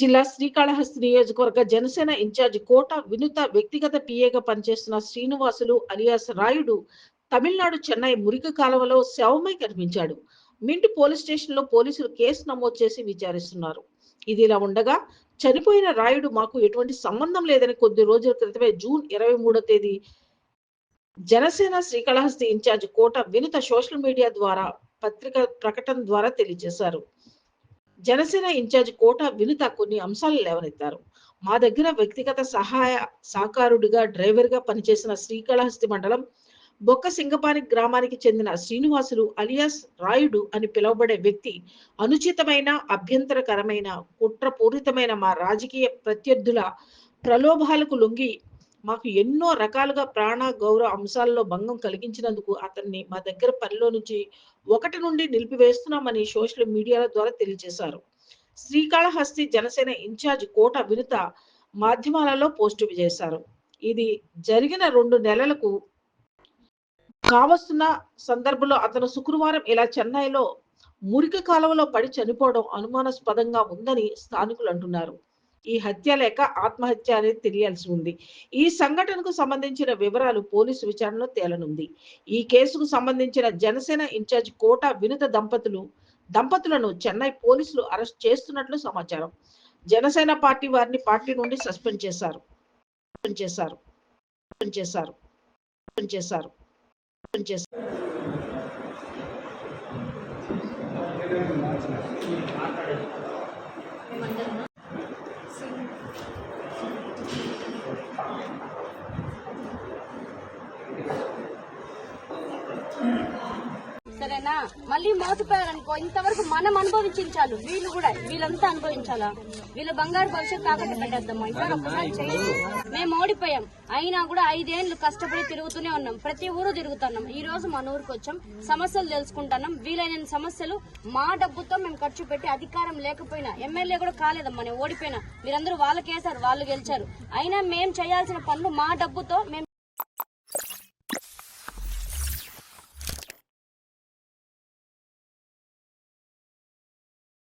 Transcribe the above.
జిల్లా శ్రీకాళహస్తి నియోజకవర్గ జనసేన ఇన్ఛార్జి కోట వినుత వ్యక్తిగత పిఏగా పనిచేస్తున్న శ్రీనివాసులు అలియాస్ రాయుడు తమిళనాడు చెన్నై మురికి కాలువలో శవమై కనిపించాడు. మింట్ పోలీస్ స్టేషన్లో పోలీసులు కేసు నమోదు చేసి విచారిస్తున్నారు. ఇది ఇలా ఉండగా చనిపోయిన రాయుడు మాకు ఎటువంటి సంబంధం లేదని కొద్ది రోజుల క్రితమే జూన్ ఇరవై మూడో తేదీ జనసేన శ్రీకాళహస్తి ఇన్ఛార్జ్ కోట వినుత సోషల్ మీడియా ద్వారా పత్రిక ప్రకటన ద్వారా తెలియజేశారు. జనసేన ఇన్ఛార్జ్ కోట వినుత కొన్ని అంశాలు లేవనెత్తారు. మా దగ్గర వ్యక్తిగత సహాయ సహకారుడిగా డ్రైవర్గా పనిచేసిన శ్రీకాళహస్తి మండలం బొక్క సింగపాని గ్రామానికి చెందిన శ్రీనివాసులు అలియాస్ రాయుడు అని పిలువబడే వ్యక్తి అనుచితమైన అభ్యంతరకరమైన కుట్రపూరితమైన మా రాజకీయ ప్రత్యర్థుల ప్రలోభాలకు లొంగి మాకు ఎన్నో రకాలుగా ప్రాణ గౌరవ అంశాల్లో భంగం కలిగించినందుకు అతన్ని మా దగ్గర పనిలో నుంచి ఒకటి నుండి నిలిపివేస్తున్నామని సోషల్ మీడియాల ద్వారా తెలియజేశారు. శ్రీకాళహస్తి జనసేన ఇన్ఛార్జ్ కోట వినుత మాధ్యమాలలో పోస్టు చేశారు. ఇది జరిగిన రెండు నెలలకు కావస్తున్న సందర్భంలో అతను శుక్రవారం ఇలా చెన్నైలో మురికి కాలువలో పడి చనిపోవడం అనుమానాస్పదంగా ఉందని స్థానికులు అంటున్నారు. ఈ హత్య లేక ఆత్మహత్య అనేది తెలియాల్సి ఉంది. ఈ సంఘటనకు సంబంధించిన వివరాలు పోలీసు విచారణలో తేలనుంది. ఈ కేసుకు సంబంధించిన జనసేన ఇన్ఛార్జ్ కోట వినుత దంపతులు దంపతులను చెన్నై పోలీసులు అరెస్ట్ చేస్తున్నట్లు సమాచారం. జనసేన పార్టీ వారిని పార్టీ నుండి సస్పెండ్ చేశారు. సస్పెండ్ చేశారు. సస్పెండ్ చేశారు. సస్పెండ్ చేశారు. సస్పెండ్ చేశారు. సరేనా మళ్ళీ మోసపోయారనుకో ఇంతవరకు మనం అనుభవించాలి. వీళ్ళు కూడా వీళ్ళంతా అనుభవించాలా? వీళ్ళ బంగారు భవిష్యత్తు తాకట్టు పెట్టేద్దామా? ఇంకా ఒక్కసారి చేయండి మేము ఓడిపోయాం. అయినా కూడా ఐదేళ్ళు కష్టపడి తిరుగుతూనే ఉన్నాం. ప్రతి ఊరు తిరుగుతున్నాం. ఈ రోజు మన ఊరికి వచ్చాం. సమస్యలు తెలుసుకుంటున్నాం. వీలైన సమస్యలు మా డబ్బుతో మేము ఖర్చు పెట్టి అధికారం లేకపోయినా ఎమ్మెల్యే కూడా కాలేదమ్మా నేను ఓడిపోయినా. మీరందరూ వాళ్ళకేసారు వాళ్ళు గెలిచారు. అయినా మేము చేయాల్సిన పనులు మా డబ్బుతో మేము